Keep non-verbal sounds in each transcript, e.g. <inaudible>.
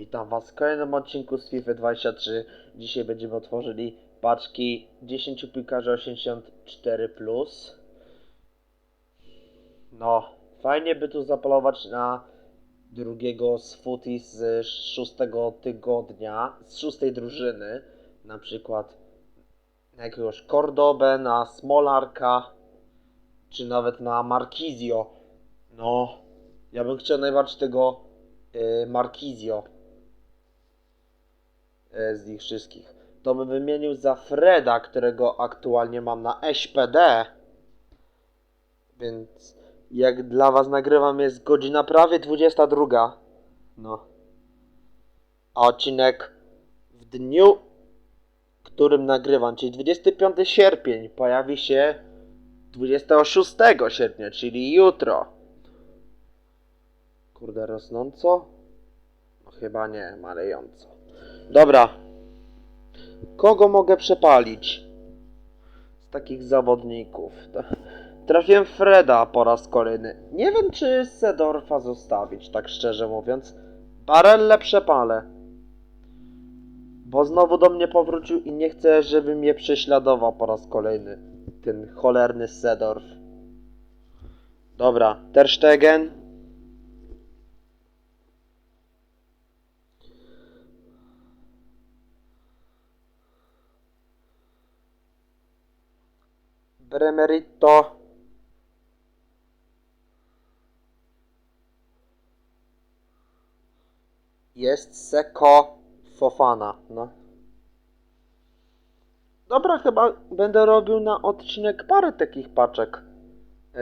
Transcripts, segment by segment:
Witam Was w kolejnym odcinku z FIFA 23. Dzisiaj będziemy otworzyli paczki 10 piłkarzy 84+. No, fajnie by tu zapolować na drugiego z footy z szóstego tygodnia, z szóstej drużyny. Na przykład na jakiegoś Cordobę, na Smolarka, czy nawet na Markizio. No, ja bym chciał najbardziej tego y, Markizio z nich wszystkich. To bym wymienił za Freda, którego aktualnie mam na SPD. Więc jak dla was nagrywam jest godzina prawie 22. No. A odcinek w dniu, którym nagrywam, czyli 25 sierpień, pojawi się 26 sierpnia, czyli jutro. Kurde, rosnąco? No chyba nie, malejąco. Dobra. Kogo mogę przepalić? Z takich zawodników. Trafiłem Freda po raz kolejny. Nie wiem, czy Sedorfa zostawić, tak szczerze mówiąc. Barelle przepalę. Bo znowu do mnie powrócił i nie chcę, żeby mnie prześladował po raz kolejny. Ten cholerny Sedorf. Dobra, Ter Stegen. Bremerito. Jest Seko Fofana, no. Dobra, chyba będę robił na odcinek parę takich paczek. Yy...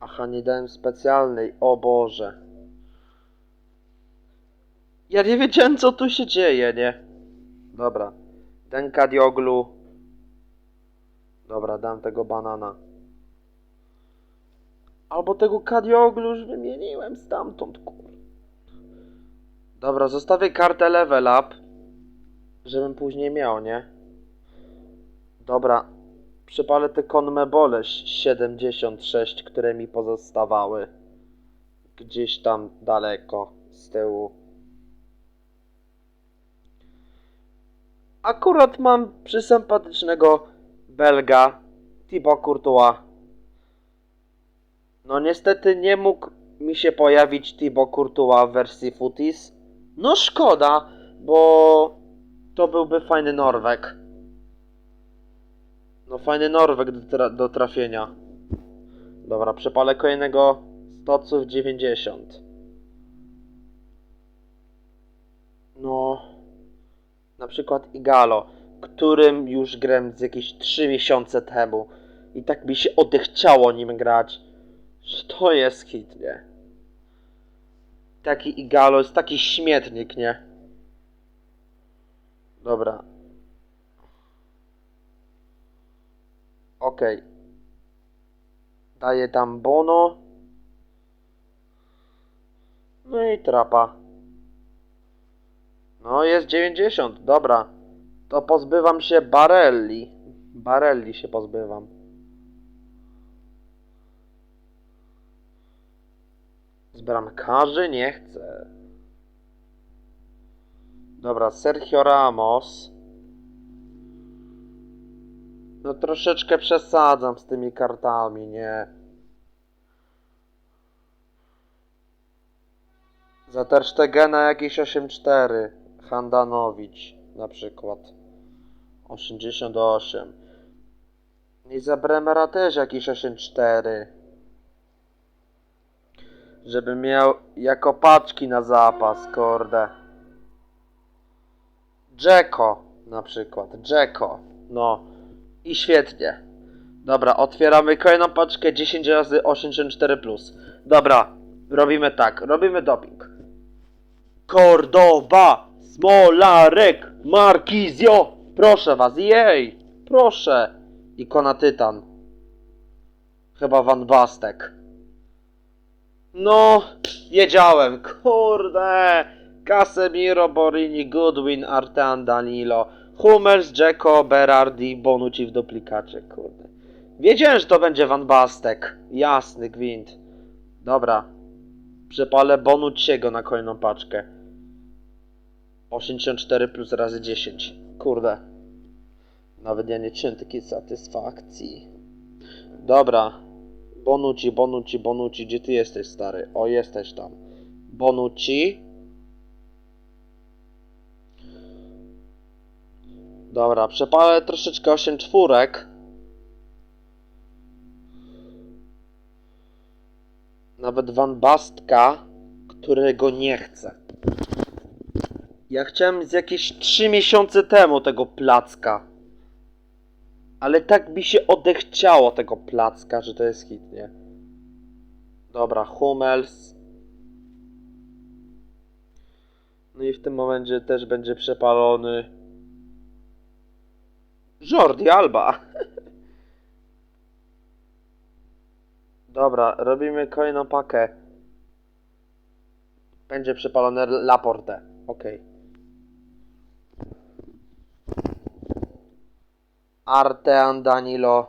Aha, nie dałem specjalnej, o Boże. Ja nie wiedziałem co tu się dzieje, nie? Dobra. Ten Kadioglu. Dobra, dam tego banana. Albo tego Kadioglu już wymieniłem stamtąd, kur... Dobra, zostawię kartę level up. Żebym później miał, nie? Dobra. Przypalę te Conmebole 76, które mi pozostawały. Gdzieś tam daleko z tyłu. Akurat mam przysympatycznego Belga, Thibaut Courtois. No niestety nie mógł mi się pojawić Thibaut Courtois w wersji Footies. No szkoda, bo to byłby fajny Norweg. No fajny Norweg do, tra do trafienia. Dobra, przepalę kolejnego stoców 90. No, na przykład Igalo, którym już grałem z jakieś 3 miesiące temu i tak mi się odechciało nim grać, że to jest hit, nie? Taki Igalo jest taki śmietnik, nie? Dobra. Okej. Daję tam Bono. No i trapa. No jest 90, dobra. To pozbywam się Barelli. Barelli się pozbywam. Z bramkarzy nie chcę. Dobra, Sergio Ramos. No troszeczkę przesadzam z tymi kartami, nie? Za Ter Stegena jakieś 8-4. Handanowicz na przykład. 88. I za Bremera też jakieś 8-4. Żeby miał jako paczki na zapas, kurde. Jacko na przykład. Jacko. No. I świetnie. Dobra, otwieramy kolejną paczkę 10 razy 84 plus. Dobra, robimy tak, robimy doping. Cordoba, Smolarek, Markizio, proszę was, jej, proszę. Ikona Tytan. Chyba Van Bastek. No, wiedziałem, kurde. Casemiro, Borini, Goodwin, Artean, Danilo, Hummels, Dzeko, Berardi, Bonucci w duplikacie, kurde. Wiedziałem, że to będzie Van Bastek. Jasny gwint. Dobra. Przepalę Bonucciego na kolejną paczkę. 84 plus razy 10. Kurde. Nawet ja nie czułem takiej satysfakcji. Dobra. Bonucci, Bonucci, Bonucci, gdzie ty jesteś, stary? O, jesteś tam. Bonucci. Dobra, przepalę troszeczkę 8 czwórek. Nawet Van Bastka, którego nie chcę. Ja chciałem z jakieś 3 miesiące temu tego placka. Ale tak mi się odechciało tego placka, że to jest hit, nie? Dobra, Hummels. No i w tym momencie też będzie przepalony Jordi Alba. <laughs> Dobra, robimy kolejną pakę. Będzie przepalony Laporte. Okej. Artean Danilo.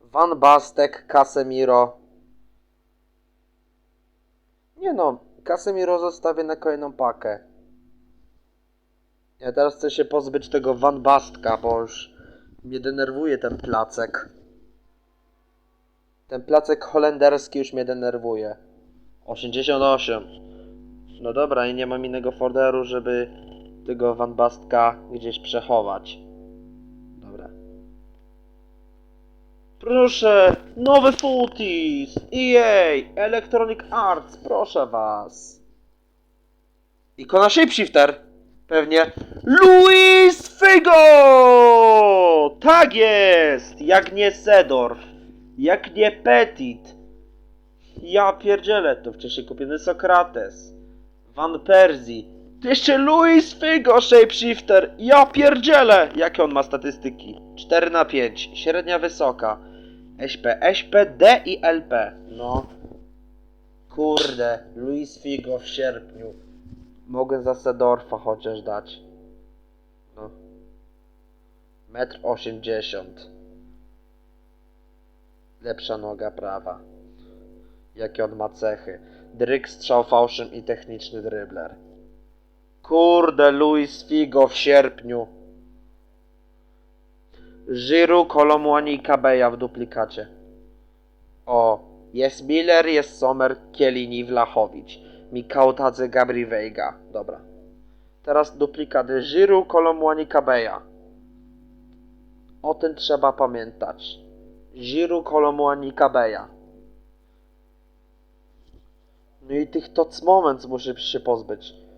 Van Bastek, Casemiro. Nie no, Casemiro zostawię na kolejną pakę. Ja teraz chcę się pozbyć tego Van Bastka, bo już mnie denerwuje ten placek. Ten placek holenderski już mnie denerwuje. 88. No dobra, i nie mam innego folderu, żeby tego Van Bastka gdzieś przechować. Dobra. Proszę, nowy footies! EA! Electronic Arts, proszę was! Ikona Shapeshifter! Pewnie. Luis Figo! Tak jest! Jak nie Sedorf. Jak nie Petit. Ja pierdzielę, to wcześniej kupiony Sokrates. Van Persie. Jeszcze Luis Figo, Shapeshifter. Ja pierdzielę! Jakie on ma statystyki? 4 na 5. Średnia wysoka. SP, SP, D i LP. No. Kurde, Luis Figo w sierpniu. Mogę za Sedorfa chociaż dać. No. Metr osiemdziesiąt. Lepsza noga prawa. Jakie on ma cechy. Dryk, strzał fałszem i techniczny drybler. Kurde, Luis Figo w sierpniu. Żyru, Kolomłani i Kabeja w duplikacie. O, jest Miller, jest Sommer, Kielini, Wlachowicz. Mikał Tadze, Gabri Veiga. Dobra. Teraz duplikaty Żyru, Kolomłani, Kabeja. O tym trzeba pamiętać. Żyru, Kolomłani, Kabeja. No i tych Tots Moments muszę się pozbyć.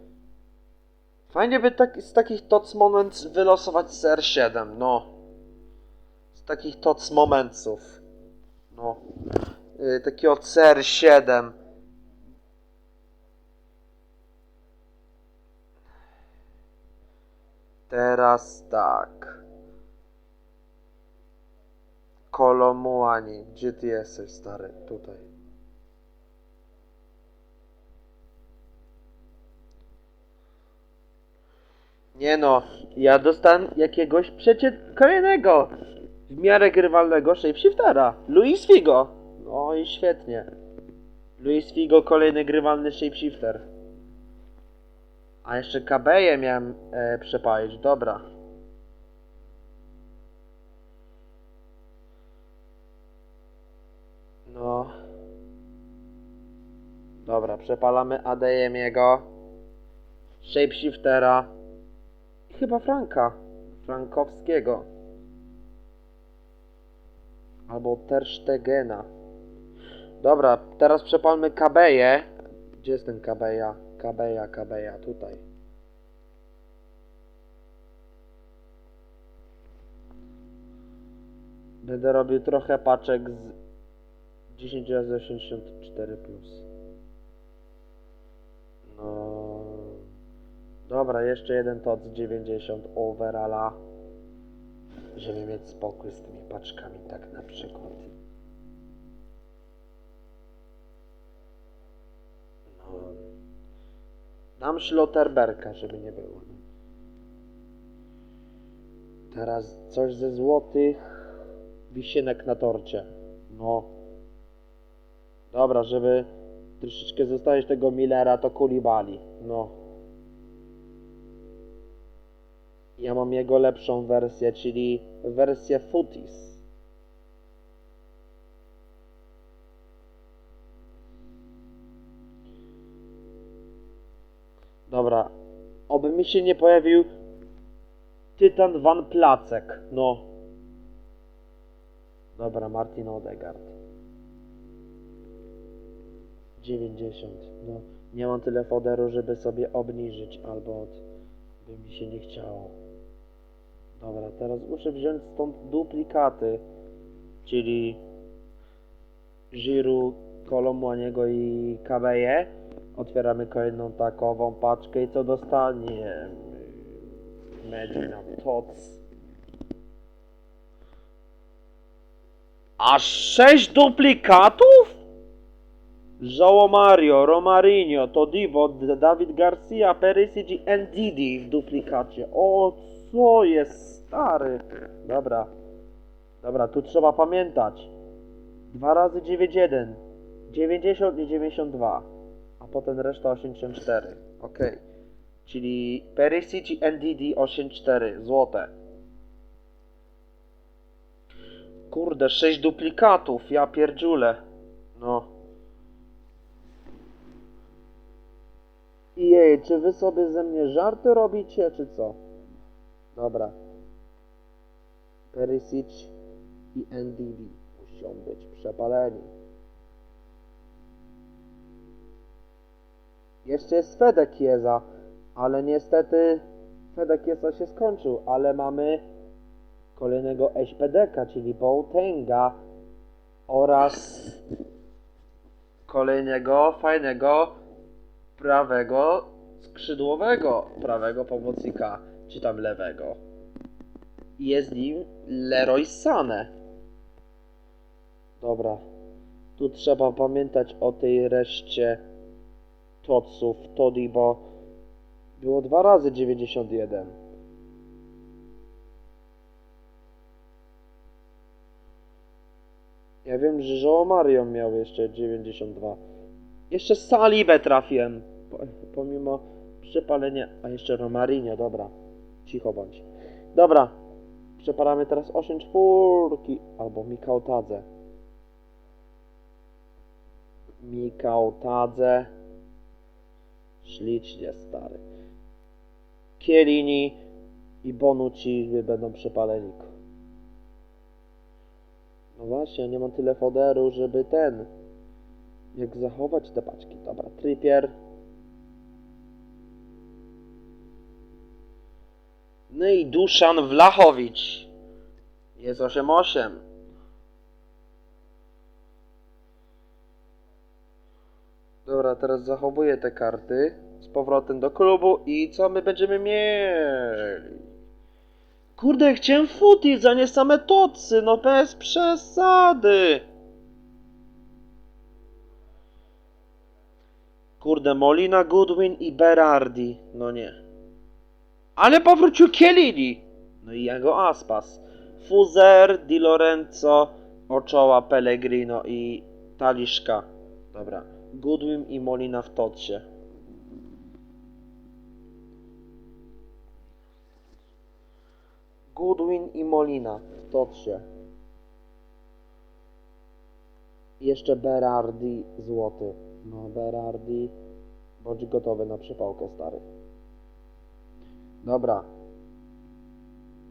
Fajnie by tak, z takich Tots Moments wylosować CR7, no. Z takich Tots Momentsów. No. Yy, takiego CR7. Teraz tak. Kolomuani. Gdzie ty jesteś, stary? Tutaj. Nie no, ja dostałem jakiegoś przecie kolejnego w miarę grywalnego shapeshiftera. Luis Figo. No i świetnie. Luis Figo, kolejny grywalny shapeshifter. A jeszcze Kabeję miałem e, przepalić, dobra. No. Dobra, przepalamy Adeyemiego. Shapeshiftera. Chyba Franka. Frankowskiego. Albo Terstegena. Dobra, teraz przepalmy Kabeję. Gdzie jest ten Kabeja? Kabeja, Kabeja, tutaj. Będę robił trochę paczek z 10 razy 84 plus. Dobra, jeszcze jeden tot z 90 overalla. Żeby mieć spokój z tymi paczkami, tak na przykład. No. Dam Schlotterberka, żeby nie było. Teraz coś ze złotych wisienek na torcie. No. Dobra, żeby troszeczkę zostawić tego Millera, to Kulibali. No. Ja mam jego lepszą wersję, czyli wersję Footies. Dobra. Oby mi się nie pojawił Tytan Van Placek. No. Dobra, Martin Odegaard. 90. No, nie mam tyle foderu, żeby sobie obniżyć, albo od... by mi się nie chciało. Dobra, teraz muszę wziąć stąd duplikaty, czyli Giru, Kolomłaniego i Kabeje. Otwieramy kolejną takową paczkę i co dostanie? Medina Tots. Aż sześć duplikatów? João Mario, Romarinho, Todibo, D- David Garcia, Perisic i Ndidi w duplikacie. O, co jest stary? Dobra. Dobra, tu trzeba pamiętać. 2 razy 91. 90 i 92. A potem reszta 84. Ok. Czyli Perisic i Ndidi 84. Złote. Kurde, 6 duplikatów. Ja pierdziule. No. Jej, czy wy sobie ze mnie żarty robicie, czy co? Dobra. Perisic i NDD muszą być przepaleni. Jeszcze jest Fedek Jeza, ale niestety Fedek Jeza się skończył, ale mamy kolejnego SPDK, czyli Boatenga oraz kolejnego fajnego prawego skrzydłowego, prawego pomocnika, czy tam lewego. Jest nim Leroy Sane. Dobra. Tu trzeba pamiętać o tej reszcie Totsów, Toddy, bo było dwa razy 91. Ja wiem, że Joe Mario miał jeszcze 92. Jeszcze Salibę trafiłem. Po, pomimo przepalenia. A jeszcze Romarinho, dobra. Cicho bądź. Dobra. Przepalamy teraz 8 czwórki. Albo Mikał Tadze. Mikał Tadze. Ślicznie, stary. Kielini i Bonucci będą przepaleni. No właśnie, nie mam tyle foderu, żeby ten... Jak zachować te paczki? Dobra, Trippier. No i Duszan Wlachowicz. Jest 8-8. Dobra, teraz zachowuję te karty z powrotem do klubu i co my będziemy mieli? Kurde, chciałem footies, a nie same tocy, no bez przesady. Kurde, Molina, Goodwin i Berardi. No nie. Ale powrócił Chiellini. No i jego Aspas. Fuzer, Di Lorenzo, Ochoa, Pellegrino i Taliszka. Dobra. Goodwin i Molina w totsie. Goodwin i Molina w totsie. Jeszcze Berardi złoty. No, Berardi. Bądź gotowy na przepałkę, stary. Dobra.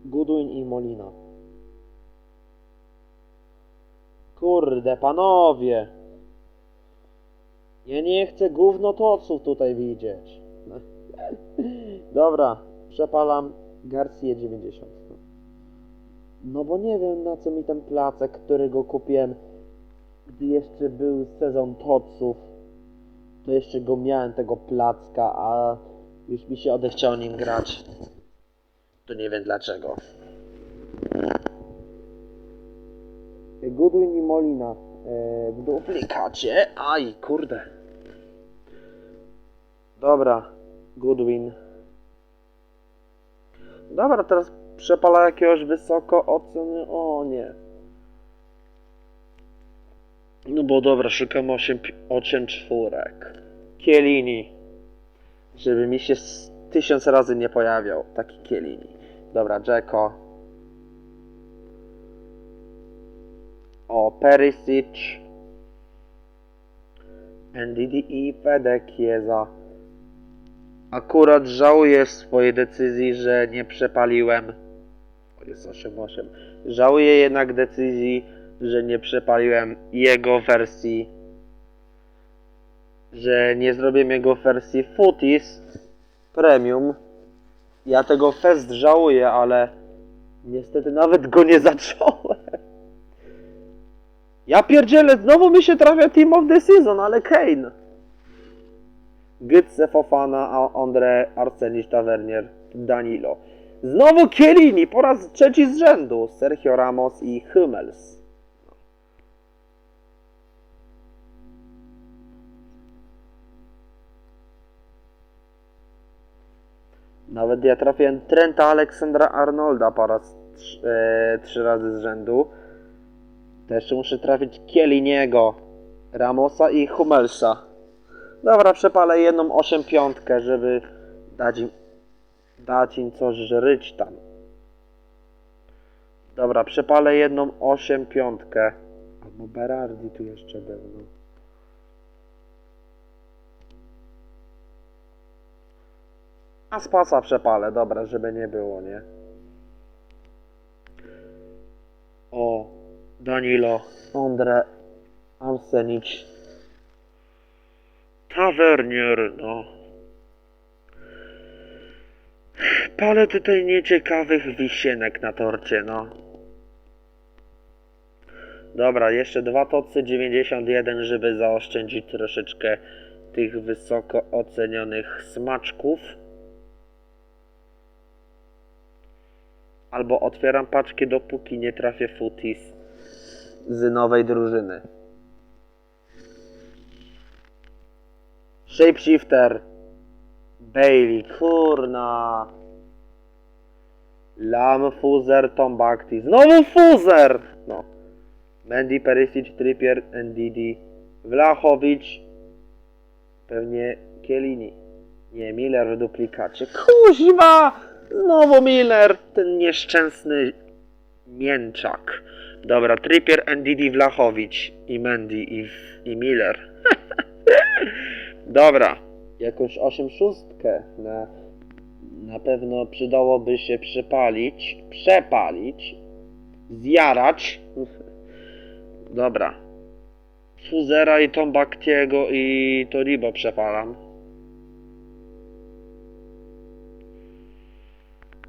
Goodwin i Molina. Kurde, panowie. Ja nie chcę gówno toców tutaj widzieć. <laughs> Dobra, przepalam Garcia 90. No bo nie wiem na co mi ten placek, którego kupiłem, gdy jeszcze był sezon toców. To jeszcze go miałem, tego placka, a już mi się odechciało nim grać. To nie wiem dlaczego. Goodwin i Molina e, w duplikacie. Aj, kurde. Dobra, Goodwin. Dobra, teraz przepala jakiegoś wysoko oceny. O nie. No bo dobra, szukam 8, 8 czwórek. Kielini. Żeby mi się tysiąc razy nie pojawiał taki Kielini. Dobra, Jacko. O, Perisic. NDDI, Fedek, Jeza. Akurat żałuję swojej decyzji, że nie przepaliłem. Jest 8-8. Żałuję jednak decyzji, że nie przepaliłem jego wersji. Że nie zrobiłem jego wersji Footies Premium. Ja tego fest żałuję, ale niestety nawet go nie <laughs> zacząłem. Ja pierdzielę, znowu mi się trafia Team of the Season, ale Kane. Gytse, Fofana, Andre, Arsenic, Tavernier, Danilo. Znowu Chiellini, po raz trzeci z rzędu. Sergio Ramos i Hummels. Nawet ja trafiłem Trenta Aleksandra Arnolda po raz trz- e, trzy razy z rzędu. Jeszcze muszę trafić Kieliniego, Ramosa i Hummelsa. Dobra, przepalę jedną 8 piątkę, żeby dać im, dać im coś żryć tam. Dobra, przepalę jedną 8 piątkę. Albo Berardi tu jeszcze był, no. A spasa przepalę, dobra, żeby nie było, nie? O, Danilo, Andre, Arsenic, Tavernier, no. Parę tutaj nieciekawych wisienek na torcie, no. Dobra, jeszcze dwa tocy 91, żeby zaoszczędzić troszeczkę tych wysoko ocenionych smaczków. Albo otwieram paczki, dopóki nie trafię footies z nowej drużyny. Shapeshifter. Bailey, kurna. Lam, Fuzer, Tombakti. Znowu Fuzer! No. Mendy, Perisic, Trippier, Ndidi, Vlachowicz. Pewnie Kielini. Nie, Miller w duplikacie. Kuźma! Znowu Miller, ten nieszczęsny mięczak. Dobra, Trippier, Ndidi, Vlachowicz i Mendy i, i Miller. <laughs> Dobra, jakąś 8 szóstkę na, na pewno przydałoby się przypalić, przepalić, zjarać. <laughs> Dobra. Fuzera i Tombaktiego i Toribo przepalam.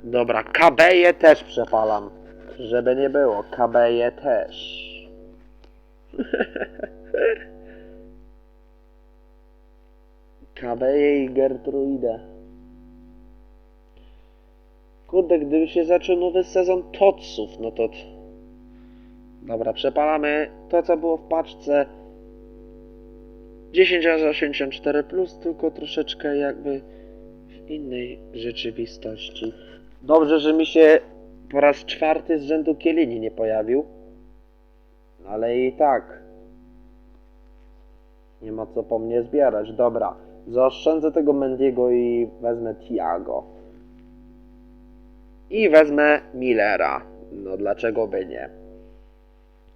Dobra, Kabeje też przepalam. Żeby nie było, Kabeje też. Kabeje i Gertruidę. Kurde, gdyby się zaczął nowy sezon Totsów, no to... Dobra, przepalamy to, co było w paczce. 10 razy 84 plus, tylko troszeczkę jakby w innej rzeczywistości. Dobrze, że mi się po raz czwarty z rzędu Kielini nie pojawił. Ale i tak. Nie ma co po mnie zbierać. Dobra. Zaoszczędzę tego Mendiego i wezmę Tiago. I wezmę Millera. No dlaczego by nie?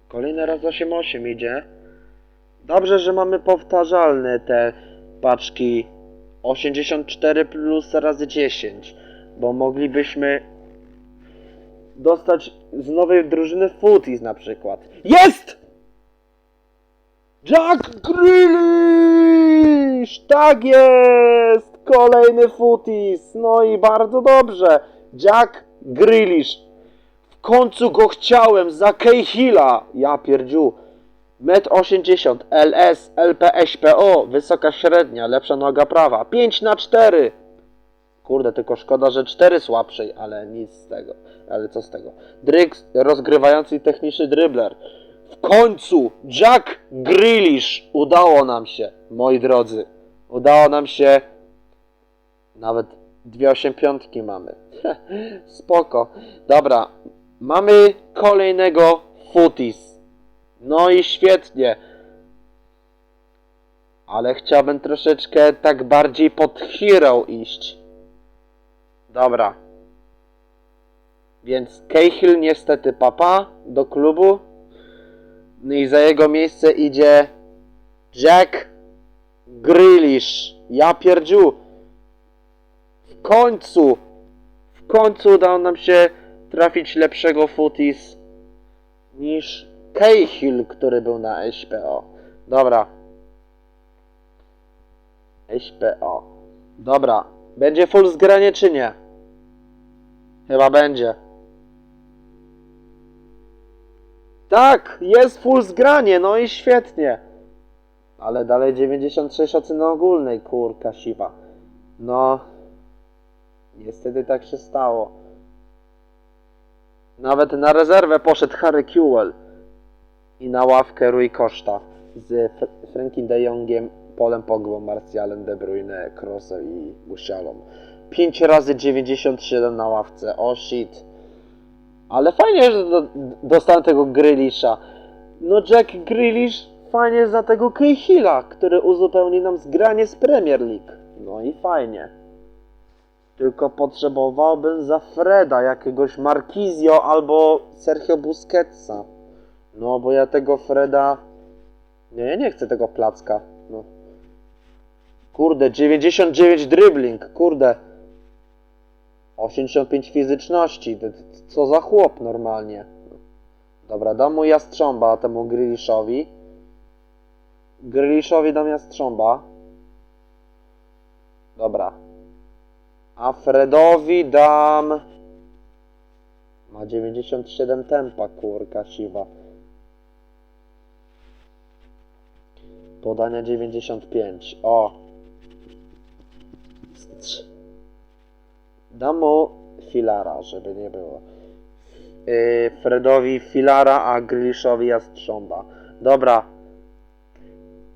Kolejny raz 8-8 idzie. Dobrze, że mamy powtarzalne te paczki 84 plus razy 10. Bo moglibyśmy dostać z nowej drużyny Footies na przykład. Jest! Jack Grealish! Tak jest! Kolejny Footies! No i bardzo dobrze. Jack Grealish. W końcu go chciałem za Cahilla. Ja pierdziu. 1,80 m, LS, LPS, PO, wysoka średnia, lepsza noga prawa. 5 na 4 Kurde, tylko szkoda, że 4 słabszej, ale nic z tego. Ale co z tego? Dryk, rozgrywający techniczny dribbler. W końcu Jack Grealish udało nam się, moi drodzy. Udało nam się. Nawet dwie 8 mamy. <laughs> Spoko. Dobra, mamy kolejnego Footies. No i świetnie. Ale chciałbym troszeczkę tak bardziej pod hero iść. Dobra. Więc Cahill niestety papa do klubu. No i za jego miejsce idzie Jack Grealish. Ja pierdziu. W końcu. W końcu udało nam się trafić lepszego footis niż Cahill, który był na SPO. Dobra. SPO. Dobra. Będzie full zgranie czy nie? Chyba będzie. Tak, jest full zgranie, no i świetnie. Ale dalej 96 oceny ogólnej, kurka siwa. No, niestety tak się stało. Nawet na rezerwę poszedł Harry Kewell i na ławkę Rui Costa z Fr- Frankiem de Jongiem, Polem Pogbą, Martialem, De Bruyne, Kroosem i Musialą. 5 razy 97 na ławce, o shit. Ale fajnie, że do, dostałem tego Grealisha. No Jack Grealish fajnie za tego Cahilla, który uzupełni nam zgranie z Premier League. No i fajnie. Tylko potrzebowałbym za Freda jakiegoś Marquizio albo Sergio Busquetsa. No bo ja tego Freda... Nie, ja nie chcę tego placka. No. Kurde, 99 dribbling, kurde. 85 fizyczności, co za chłop normalnie. Dobra, dam mu jastrząba temu Grealishowi. Grealishowi dam jastrząba. Dobra. A Fredowi dam... Ma 97 tempa, kurka siwa. Podania 95. O! Mu filara, żeby nie było. Yy, Fredowi filara, a Grealishowi jastrząba. Dobra.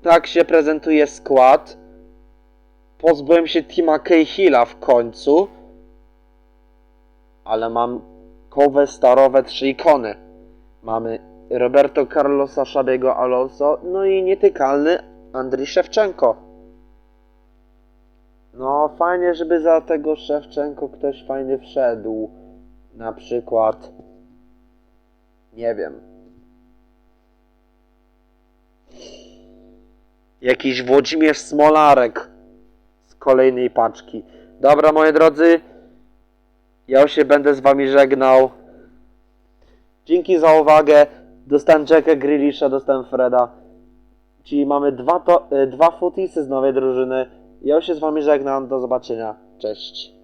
Tak się prezentuje skład. Pozbyłem się Tima Cahilla w końcu. Ale mam kowe starowe trzy ikony. Mamy Roberto Carlosa Szabiego Alonso, no i nietykalny Andrii Szewczenko. No, fajnie, żeby za tego Szewczenko ktoś fajny wszedł. Na przykład. Nie wiem. Jakiś Włodzimierz Smolarek z kolejnej paczki. Dobra, moi drodzy. Ja się będę z wami żegnał. Dzięki za uwagę. Dostałem Jacka Grealisha, dostałem Freda. Czyli mamy dwa, to, y, dwa footisy z nowej drużyny. Ja się z wami żegnam. Do zobaczenia. Cześć.